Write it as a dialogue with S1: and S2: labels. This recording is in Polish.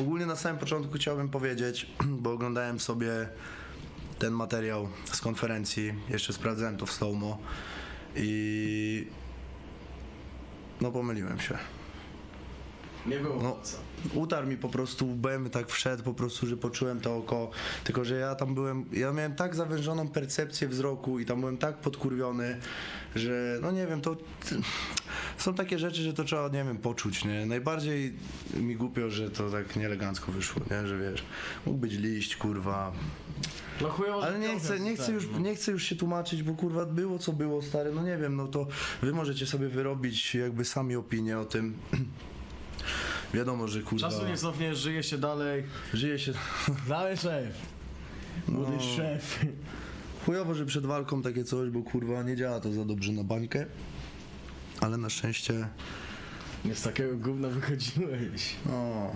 S1: Ogólnie na samym początku chciałbym powiedzieć, bo oglądałem sobie ten materiał z konferencji, jeszcze sprawdzałem to w Stołmo i no pomyliłem się.
S2: Nie było
S1: No, utarł mi po prostu łbem, tak wszedł po prostu, że poczułem to oko. Tylko, że ja tam byłem, ja miałem tak zawężoną percepcję wzroku i tam byłem tak podkurwiony, że no nie wiem, to są takie rzeczy, że to trzeba, nie wiem, poczuć, nie? Najbardziej mi głupio, że to tak nieelegancko wyszło, nie? Że wiesz, mógł być liść, kurwa.
S2: No chujowo,
S1: Ale nie chcę, nie, chcę już,
S2: no.
S1: nie chcę już się tłumaczyć, bo kurwa było co było, stary, no nie wiem, no to wy możecie sobie wyrobić jakby sami opinię o tym. Wiadomo, że kurwa...
S2: Czasu nie cofniesz, żyje się dalej.
S1: Żyje się
S2: Dalej szef. Młody
S1: No.
S2: szef.
S1: chujowo, że przed walką takie coś, bo kurwa nie działa to za dobrze na bańkę. Ale na szczęście,
S2: Nie z takiego gówna wychodziłeś.
S1: no,